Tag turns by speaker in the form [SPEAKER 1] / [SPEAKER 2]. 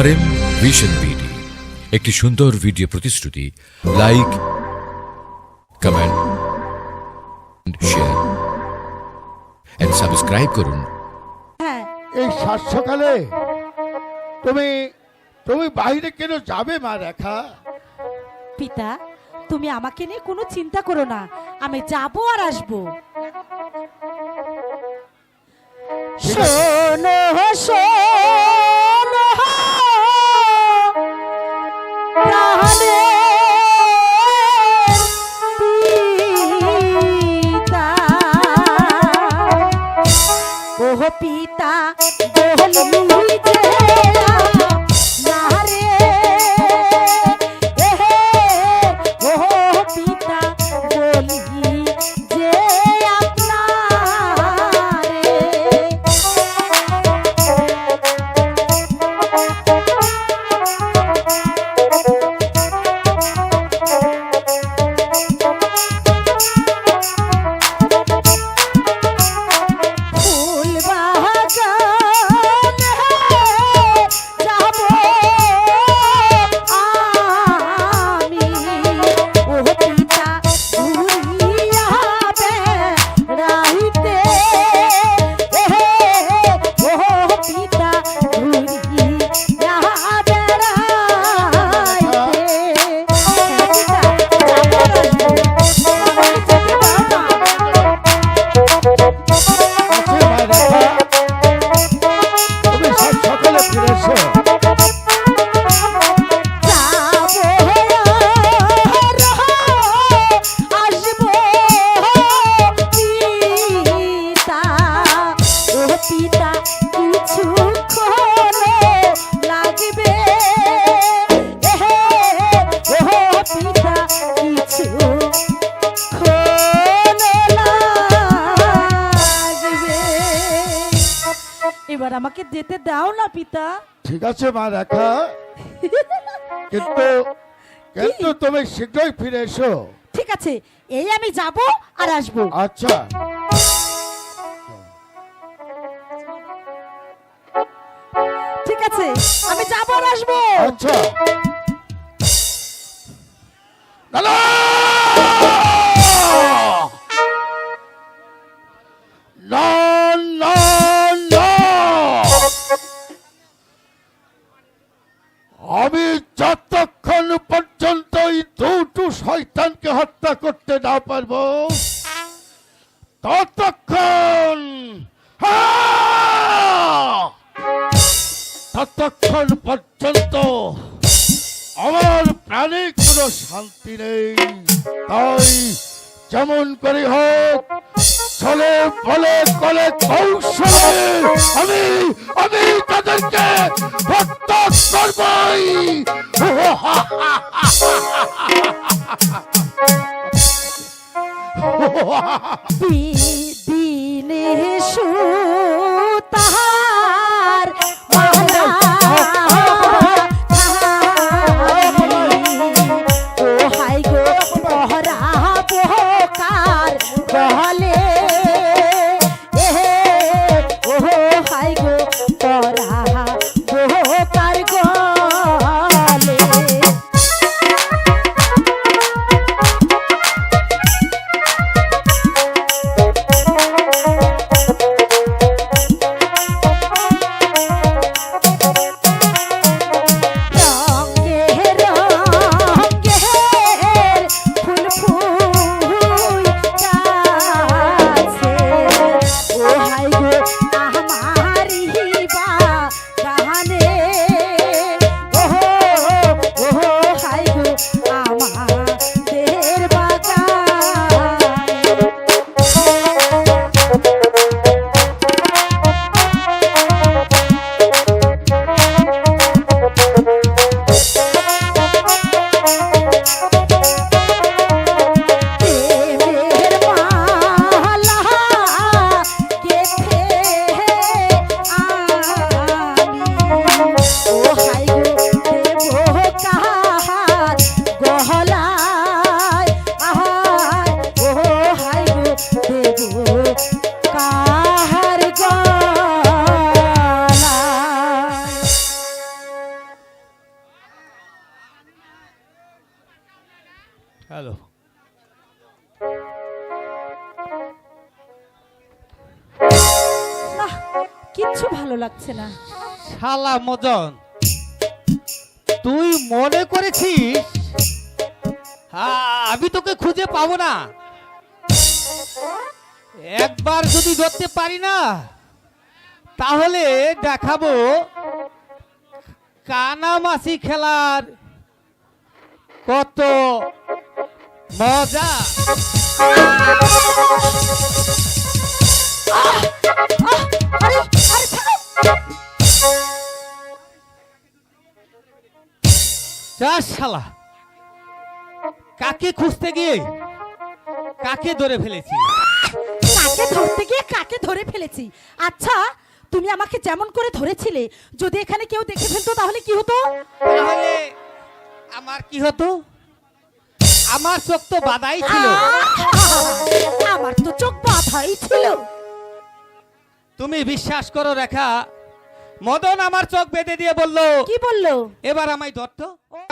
[SPEAKER 1] আর M vision BD একটি সুন্দর video প্রতিশ্রুতি like comment share and subscribe করুন।
[SPEAKER 2] হ্যাঁ
[SPEAKER 3] এই সাত সকালে তুমি তুমি বাইরে কেন যাবে মা রেখা?
[SPEAKER 2] পিতা তুমি আমাকে নিয়ে কোনো চিন্তা করো না আমি যাব আর আসব। শোনো শোনো বলি যে আমাকে যেতে দাও না পিতা।
[SPEAKER 3] ঠিক আছে মা রেখা। কিন্তু কিন্তু তুমি শীঘ্রই ফিরে এসো।
[SPEAKER 2] ঠিক আছে এই আমি যাব আর আসব।
[SPEAKER 3] আচ্ছা।
[SPEAKER 2] ঠিক আছে আমি যাব আর আসব।
[SPEAKER 3] আচ্ছা। লালা! ততক্ষণ হ্যাঁ! ততক্ষণ পর্যন্ত আমার প্রাণে কোনো শান্তি নেই তাই যেমন করে হোক চলে বলে কলে কৌশলে আমি আমি তাদেরকে হত্যা করবই
[SPEAKER 2] দিলে সুতাহার হ্যালো কিচ্ছু ভালো লাগছে না।
[SPEAKER 4] শালা মদন তুই মনে করেছিস? আমি তোকে খুঁজে পাবো না। একবার যদি ধরতে পারি না তাহলে দেখাবো কানামাসি খেলার কত মজা। শালা। কাকে খুঁজতে গিয়ে কাকে ধরে ফেলেছি?
[SPEAKER 2] কাকে ধরতে গিয়ে কাকে ধরে ফেলেছি? আচ্ছা তুমি আমাকে যেমন করে ধরেছিলে যদি এখানে কেউ দেখে ফেলতো তাহলে কি হতো?
[SPEAKER 4] তাহলে আমার কি হতো? আমার চোখ তো বাধাই ছিল!
[SPEAKER 2] আমার তো চোখ বাধাই ছিল।
[SPEAKER 4] তুমি বিশ্বাস করো রেখা। মদন আমার চোখ বেঁধে দিয়ে বলল
[SPEAKER 2] কি বলল?
[SPEAKER 4] এবার আমায় ধরতো।